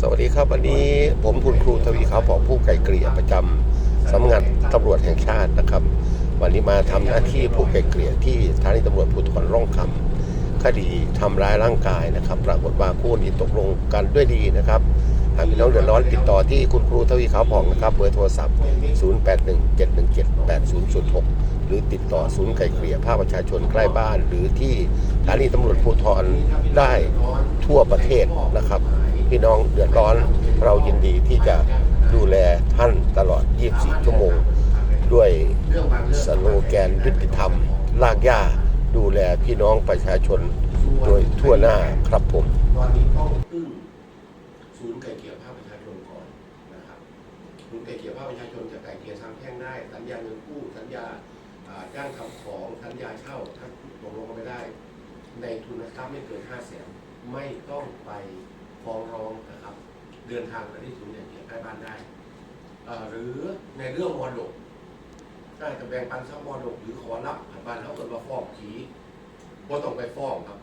สวัสดีครับวันนี้ผมคุณครูทวีขาวผ่องผู้ไก่เกลี่ยประจำสำนักงานตำรวจแห่งชาตินะครับ วันนี้มาทำหน้าที่ผู้ไก่เกลี่ยที่สถานีตำรวจภูธรร่องคำคดีทำร้ายร่างกายนะครับ ปรากฏว่าคู่นี้ตกลงกันด้วยดีนะครับหากพี่น้องเดือดร้อนติดต่อที่คุณครูทวีขาวผ่องนะครับเบอร์โทรศัพท์ 0817178006 หรือติดต่อศูนย์ไก่เกลี่ยภาคประชาชนใกล้บ้าน หรือที่สถานีตำรวจภูธรได้ทั่วประเทศนะครับ พี่น้องเดือดร้อน เรายินดีที่จะดูแลท่านตลอด 24 ชั่วโมง ด้วยสโลแกนยุติธรรม ลากย่าดูแลพี่น้องประชาชนโดยทั่วหน้าครับผมตอนนี้ต้องพึ่งศูนย์ไก่เกี่ยวภาคประชาชนก่อนนะครับศูนย์ไก่เกี่ยวภาคประชาชนจะไก่เกี่ยวทางแพ่งได้ สัญญาเงินกู้สัญญาอ่าจ้างทำของสัญญาเช่าถ้าตกลงกันไม่ได้ ในทุนทรัพย์ไม่เกินห้าแสนไม่ต้องไป ฟ้องร้องนะครับ เดินทางไปที่ศูนย์ไก่เกลี่ยใกล้บ้านได้ หรือในเรื่องมรดกถ้าจะแบ่งปันทรัพย์มรดกหรือขอรับผ่านบ้านแล้วเกิดมาฟ้องผีว่าต้องไปฟ้องครับ